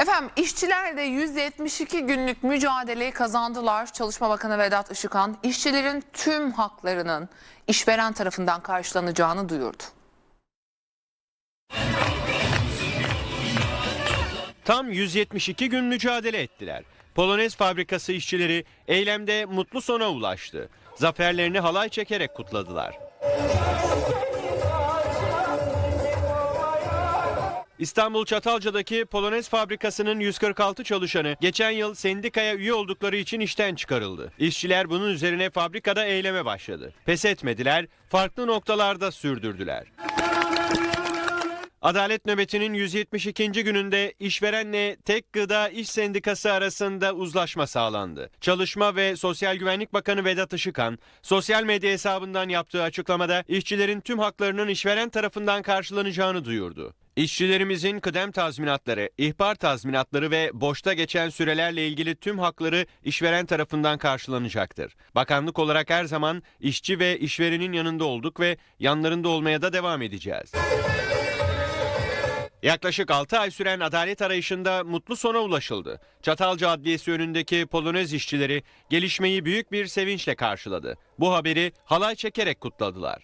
Efendim işçiler de 172 günlük mücadeleyi kazandılar. Çalışma Bakanı Vedat Işıkhan işçilerin tüm haklarının işveren tarafından karşılanacağını duyurdu. Tam 172 gün mücadele ettiler. Polonez fabrikası işçileri eylemde mutlu sona ulaştı. Zaferlerini halay çekerek kutladılar. İstanbul Çatalca'daki Polonez fabrikasının 146 çalışanı geçen yıl sendikaya üye oldukları için işten çıkarıldı. İşçiler bunun üzerine fabrikada eyleme başladı. Pes etmediler, farklı noktalarda sürdürdüler. Adalet nöbetinin 172. gününde işverenle Tek Gıda İş Sendikası arasında uzlaşma sağlandı. Çalışma ve Sosyal Güvenlik Bakanı Vedat Işıkhan, sosyal medya hesabından yaptığı açıklamada işçilerin tüm haklarının işveren tarafından karşılanacağını duyurdu. İşçilerimizin kıdem tazminatları, ihbar tazminatları ve boşta geçen sürelerle ilgili tüm hakları işveren tarafından karşılanacaktır. Bakanlık olarak her zaman işçi ve işverenin yanında olduk ve yanlarında olmaya da devam edeceğiz. Yaklaşık 6 ay süren adalet arayışında mutlu sona ulaşıldı. Çatalca Adliyesi önündeki Polonez işçileri gelişmeyi büyük bir sevinçle karşıladı. Bu haberi halay çekerek kutladılar.